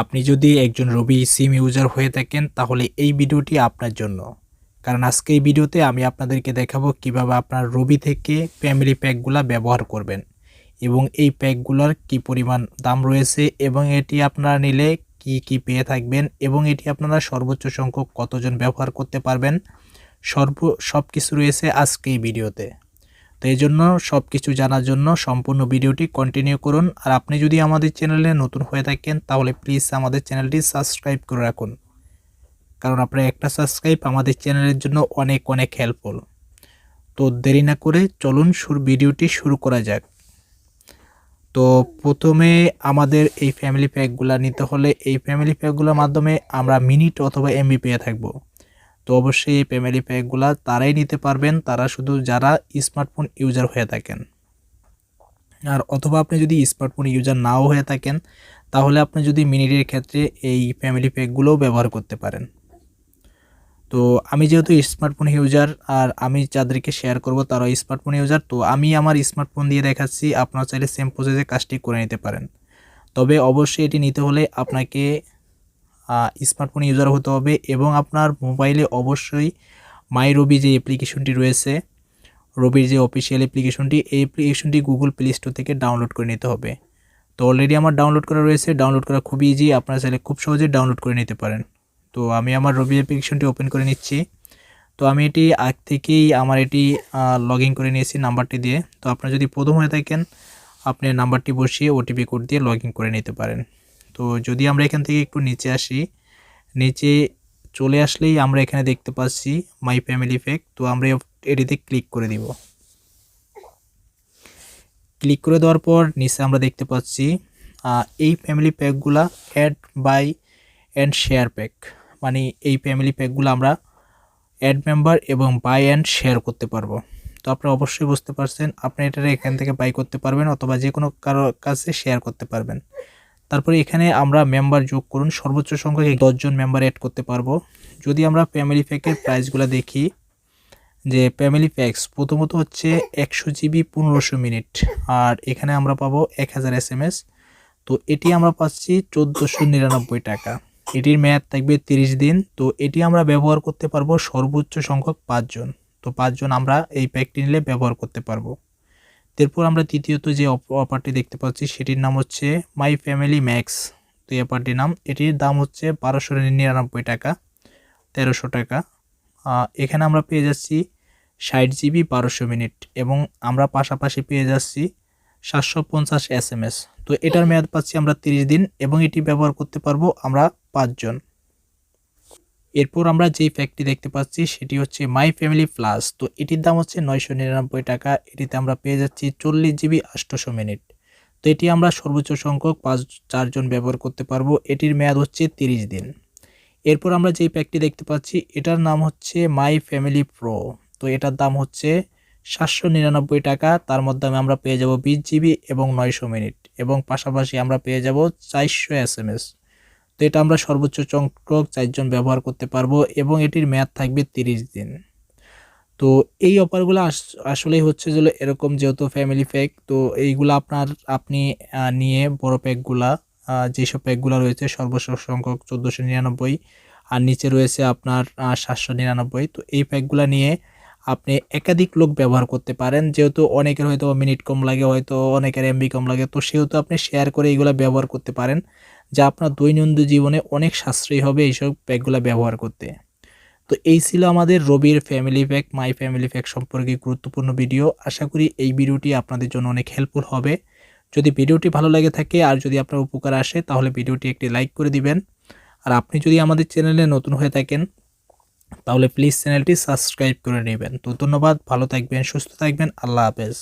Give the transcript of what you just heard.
আপনি যদি একজন রবি সিম ইউজার হয়ে থাকেন, তাহলে এই ভিডিওটি আপনার জন্য। কারণ আজকে এই ভিডিওতে আমি আপনাদেরকে দেখাবো কীভাবে আপনার রবি থেকে ফ্যামিলি প্যাকগুলা ব্যবহার করবেন এবং এই প্যাকগুলোর কি পরিমাণ দাম রয়েছে এবং এটি আপনারা নিলে কি কি পেয়ে থাকবেন এবং এটি আপনারা সর্বোচ্চ সংখ্যক কতজন ব্যবহার করতে পারবেন, সর্ব সব কিছু রয়েছে আজকে এই ভিডিওতে। তো এই জন্য সব কিছু জানার জন্য সম্পূর্ণ ভিডিওটি কন্টিনিউ করুন। আর আপনি যদি আমাদের চ্যানেলে নতুন হয়ে থাকেন, তাহলে প্লিজ আমাদের চ্যানেলটি সাবস্ক্রাইব করে রাখুন। কারণ আপনার একটা সাবস্ক্রাইব আমাদের চ্যানেলের জন্য অনেক অনেক হেল্পফুল তো দেরি না করে চলুন শুরু ভিডিওটি শুরু করা যাক। তো প্রথমে আমাদের এই ফ্যামিলি প্যাকগুলো নিতে হলে এই ফ্যামিলি প্যাকগুলোর মাধ্যমে আমরা মিনিট অথবা এমবি পেয়ে থাকব। তো অবশ্যই এই ফ্যামিলি প্যাকগুলো তারাই নিতে পারবেন। তারা শুধু যারা স্মার্টফোন ইউজার হয়ে থাকেন। আর অথবা আপনি যদি স্মার্টফোন ইউজার নাও হয়ে থাকেন, তাহলে আপনি যদি মিনিটের ক্ষেত্রে এই ফ্যামিলি প্যাকগুলোও ব্যবহার করতে পারেন। তো আমি যেহেতু স্মার্টফোন ইউজার আর আমি যাদেরকে শেয়ার করব তারা স্মার্টফোন ইউজার তো আমি আমার স্মার্টফোন দিয়ে দেখাচ্ছি, আপনারা চাইলে সেম প্রসেসে কাজটি করে নিতে পারেন। তবে অবশ্যই এটি নিতে হলে আপনাকে স্মার্টফোন ইউজার হতে হবে এবং আপনার মোবাইলে অবশ্যই মাই রবি যে অ্যাপ্লিকেশনটি রয়েছে রবির যে অফিসিয়াল অ্যাপ্লিকেশনটি এই অ্যাপ্লিকেশনটি গুগল প্লে স্টোর থেকে ডাউনলোড করে নিতে হবে। তো অলরেডি আমার ডাউনলোড করা রয়েছে ডাউনলোড করা খুবই ইজি আপনারা চাইলে খুব সহজে ডাউনলোড করে নিতে পারেন। তো আমি আমার রবি অ্যাপ্লিকেশনটি ওপেন করে নিচ্ছি। তো আমি এটি আগ থেকেই আমার এটি লগ করে নিয়েছি নাম্বারটি দিয়ে। তো আপনারা যদি প্রথম হয়ে থাকেন, আপনি নাম্বারটি বসিয়ে ওটিপি কোড দিয়ে লগ করে নিতে পারেন। তো যদি আমরা এখান থেকে একটু নিচে আসি, নিচে চলে আসলেই আমরা এখানে দেখতে পাচ্ছি মাই ফ্যামিলি ফ্যাক তো আমরা এটিতে ক্লিক করে দিব। ক্লিক করে দেওয়ার পর নিচে আমরা দেখতে পাচ্ছি এই family প্যাকগুলা add buy and share pack মানে এই ফ্যামিলি প্যাকগুলো আমরা অ্যাড মেম্বার এবং বাই অ্যান্ড শেয়ার করতে পারব। তো আপনি অবশ্যই বুঝতে পারছেন আপনি এটা এখান থেকে বাই করতে পারবেন অথবা যে কোনো কারও কাছে শেয়ার করতে পারবেন। তারপরে এখানে আমরা মেম্বার যোগ করুন, সর্বোচ্চ সংখ্যক দশজন মেম্বার অ্যাড করতে পারব। যদি আমরা ফ্যামিলি প্যাকের প্রাইসগুলো দেখি, যে ফ্যামিলি প্যাক্স প্রথমত হচ্ছে একশো জিবি পনেরোশো মিনিট আর এখানে আমরা পাবো এক হাজার এস এম এস তো এটি আমরা পাচ্ছি চোদ্দোশো নিরানব্বই টাকা। এটির মেয়াদ থাকবে তিরিশ দিন, তো এটি আমরা ব্যবহার করতে পারব সর্বোচ্চ সংখ্যক পাঁচজন। তো পাঁচজন আমরা এই প্যাকটি নিলে ব্যবহার করতে পারব। এরপর আমরা তৃতীয়ত যে অফারটি দেখতে পাচ্ছি, সেটির নাম হচ্ছে মাই ফ্যামিলি ম্যাক্স তো এই অফারটির নাম, এটির দাম হচ্ছে বারোশো নিরানব্বই টাকা, তেরোশো টাকা। এখানে আমরা পেয়ে যাচ্ছি ষাট জিবি বারোশো মিনিট এবং আমরা পাশাপাশি পেয়ে যাচ্ছি সাতশো পঞ্চাশ এস এম এস। তো এটার মেয়াদ পাচ্ছি আমরা তিরিশ দিন এবং এটি ব্যবহার করতে পারব আমরা পাঁচজন। এরপর আমরা যেই প্যাকটি দেখতে পাচ্ছি সেটি হচ্ছে মাই ফ্যামিলি প্লাস তো এটির দাম হচ্ছে নয়শো নিরানব্বই টাকা। এটিতে আমরা পেয়ে যাচ্ছি চল্লিশ জিবি আটশোশো মিনিট। তো এটি আমরা সর্বোচ্চ সংখ্যক পাঁচ চারজন ব্যবহার করতে পারব। এটির মেয়াদ হচ্ছে তিরিশ দিন। এরপর আমরা যেই প্যাকটি দেখতে পাচ্ছি, এটার নাম হচ্ছে মাই ফ্যামিলি প্রো তো এটার দাম হচ্ছে সাতশো নিরানব্বই টাকা। তার মধ্যে আমরা পেয়ে যাব বিশ জিবি এবং নয়শো মিনিট। এবং পাশাপাশি আমরা পেয়ে যাব চারশো এস এম এস। তো এটা আমরা সর্বোচ্চ সংখ্যক চারজন ব্যবহার করতে পারব এবং এটির মেয়াদ থাকবে তিরিশ দিন। তো এই অফারগুলো আসলেই হচ্ছে যে এরকম যেহেতু ফ্যামিলি প্যাক তো এইগুলো আপনার, আপনি নিয়ে বড় প্যাকগুলা যেসব প্যাকগুলো রয়েছে সর্বোচ্চ সংখ্যক চোদ্দোশো নিরানব্বই আর নিচে রয়েছে আপনার সাতশো নিরানব্বই। তো এই প্যাকগুলো নিয়ে আপনি একাধিক লোক ব্যবহার করতে পারেন, যেহেতু অনেকের হয়তো মিনিট কম লাগে, হয়তো অনেকের এমবি কম লাগে, তো সেহেতু আপনি শেয়ার করে এইগুলো ব্যবহার করতে পারেন। যা আপনার দৈনন্দিন জীবনে অনেক সাশ্রয়ী হবে এইসব প্যাকগুলো ব্যবহার করতে। তো এই ছিল আমাদের রবির family pack my family pack সম্পর্কে গুরুত্বপূর্ণ ভিডিও আশা করি এই ভিডিওটি আপনাদের জন্য অনেক হেল্পফুল হবে। যদি ভিডিওটি ভালো লাগে থাকে আর যদি আপনার উপকার আসে, তাহলে ভিডিওটি একটি লাইক করে দিবেন। আর আপনি যদি আমাদের চ্যানেলে নতুন হয়ে থাকেন, তাহলে প্লিজ চ্যানেলটি সাবস্ক্রাইব করে নেবেন। তো ধন্যবাদ, ভালো থাকবেন, সুস্থ থাকবেন, আল্লাহ হাফেজ।